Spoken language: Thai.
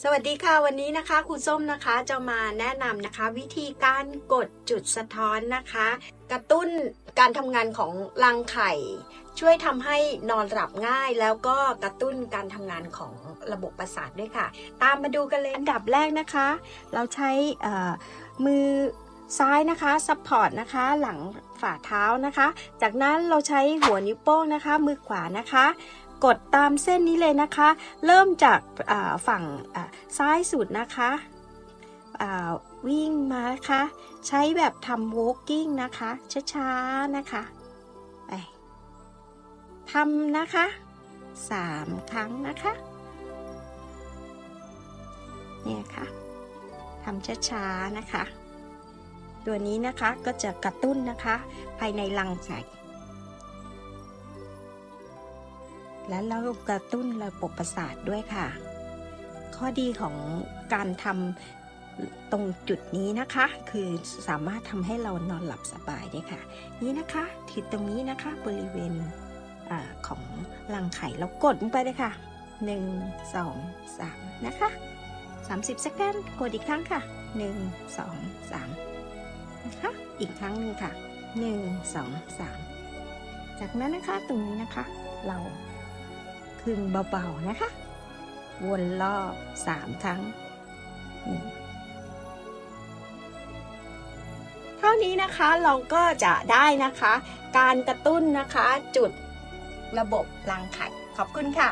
สวัสดีค่ะวันนี้นะคะครูส้มนะคะจะมาแนะนำนะคะ วิธีการกดจุดสะท้อนนะคะ กระตุ้นการทำงานของรังไข่ ช่วยทำให้นอนหลับง่าย แล้วก็กระตุ้นการทำงานของระบบประสาทด้วยค่ะ ตามมาดูกันเลยอันดับแรกนะคะ เราใช้มือซ้ายนะคะซัพพอร์ตนะคะหลังฝ่าเท้านะคะ จากนั้นเราใช้หัวนิ้วโป้งนะคะ มือขวานะคะ กดตามเส้นนี้เลยนะคะ เริ่มจากฝั่งซ้ายสุดนะคะวิ่งมาะคะใช้แบบทำ walking นะคะ ช้าๆ นะคะไปทำนะคะสามครั้งนะคะ เนี่ยค่ะทำช้าๆ นะคะ ตัวนี้นะคะก็จะกระตุ้นนะคะภายในรังไข่ และเรากระตุ้นระบบประสาทด้วยค่ะ ข้อดีของการทำตรงจุดนี้นะคะ คือสามารถทำให้เรานอนหลับสบายได้ค่ะ นี่นะคะทิศตรงนี้นะคะบริเวณอของรังไข่เรากดลงไปเลยค่ะ 1 2 3 นะคะ 30สแกนกดอีกครั้งค่ะ 1 2 3 นะคะ อีกครั้งหนึ่งค่ะ 1 2 3 จากนั้นนะคะตรงนี้นะคะเรา พึงเบาๆนะคะ วนรอบสามครั้ง เท่านี้นะคะเราก็จะได้นะคะ การกระตุ้นนะคะจุดระบบรังไข่ขอบคุณค่ะ